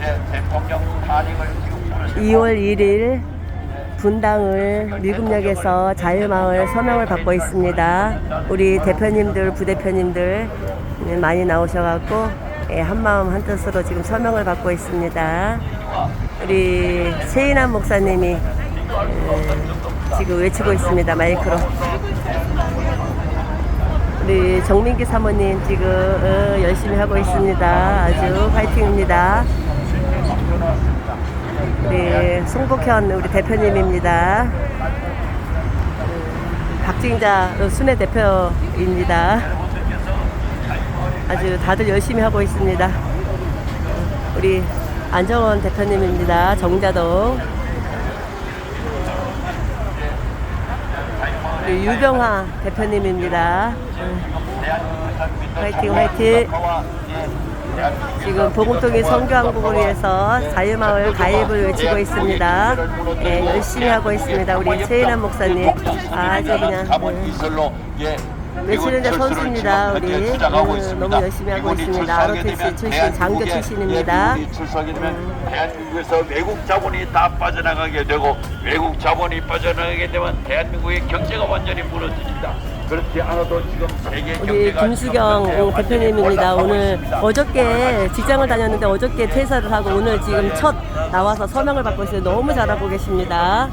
대통령 탄핵을 지금 2월 1일 분당을 미금역에서 자유마을 서명을 받고 있습니다. 우리 대표님들, 부대표님들 네, 많이 나오셔갖고 예, 한마음 한뜻으로 지금 서명을 받고 있습니다. 우리 최인환 목사님이 예, 지금 외치고 있습니다. 마이크로. 우리 정민기 사모님 지금 어, 열심히 하고 있습니다. 아주 화이팅입니다. 우리 송복현 우리 대표님입니다. 음, 박진자 순회 대표입니다. 아주 다들 열심히 하고 있습니다. 우리 안정원 대표님입니다. 정자동. 우리 유병화 대표님입니다. 화이팅 화이팅. 지금 보금통이 성교한국을 위해서 자유마을 가입을 외치고 있습니다. 예, 열심히 하고 있습니다. 우리 최인환 목사님 아주 그냥 네. 예. 외치는 데 선수입니다. 우리 음, 너무 열심히 하고 있습니다. ROTC 출신 장교 출신입니다. 음. 출석이 되면 대한민국에서 외국 자본이 다 빠져나가게 되고 외국 자본이 빠져나가게 되면 대한민국의 경제가 완전히 무너집니다. 그렇지 않아도 지금 세계 우리 경제가 김수경 대표님입니다. 오늘 올라가고 있습니다. 어저께 직장을 다녔는데 어저께 퇴사를 하고 오늘 지금 첫 나와서 서명을 받고 있어요. 너무 잘하고 계십니다.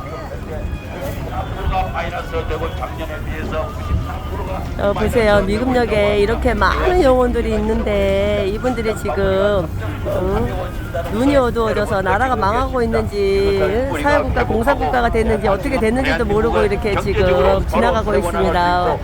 어, 보세요. 미금역에 이렇게 많은 영혼들이 있는데 이분들이 지금 응? 눈이 어두워져서 나라가 망하고 있는지 응? 사회국가 공산국가가 됐는지 어떻게 됐는지도 모르고 이렇게 지금 지나가고 있습니다.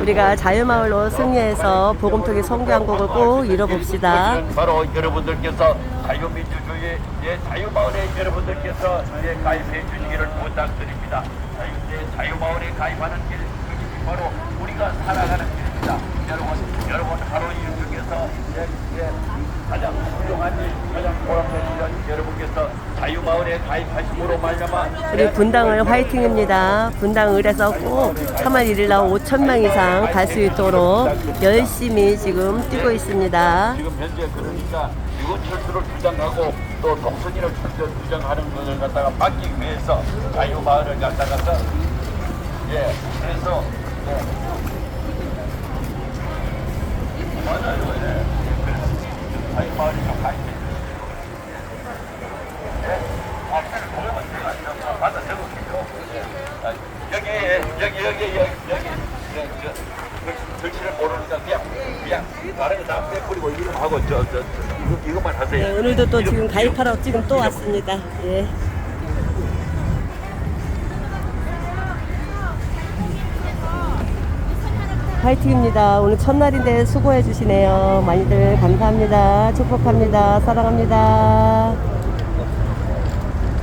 우리가 자유마을로 승리해서 복음통의 성교한국을 꼭 이뤄봅시다. 바로 여러분들께서 자유민주주의 예, 자유마을에 여러분들께서 예, 가입해 주시기를 부탁드립니다. 예, 자유마을에 가입하는 길, 그 길이 바로 우리가 살아가는 길입니다. 여러분, 여러분 하루 일 중에서 예, 예, 가장 훌륭한 일, 가장 보람된 자유마을에 가입하심으로 말미암아 우리 분당을 화이팅입니다. 분당 을에서 꼭 3월 1일 날 5천 명 이상 갈 수 있도록 열심히 지금 뛰고 있습니다. 지금 현재 그러니까 유원 철수를 주장하고 또 동선이를 주장- 주장하는 것을 갖다가 막기 위해서 자유마을을 갖다가서 예 그래서 예. 맞아요 예. 자유마을이 좀 가입해 예. 아, 그러면 받아 적을게요. 예. 아, 여기 여기 여기 여기 저, 글- 글씨를 모르니까 그냥 그냥 다른 거다 빼버리고 이름 하고 저저 이거 이것 만 하세요. 네, 오늘도 또 이름, 지금 이름. 가입하러 지금 또 왔습니다. 예. 화이팅입니다. 오늘 첫날인데 수고해 주시네요. 많이들 감사합니다. 축복합니다. 사랑합니다.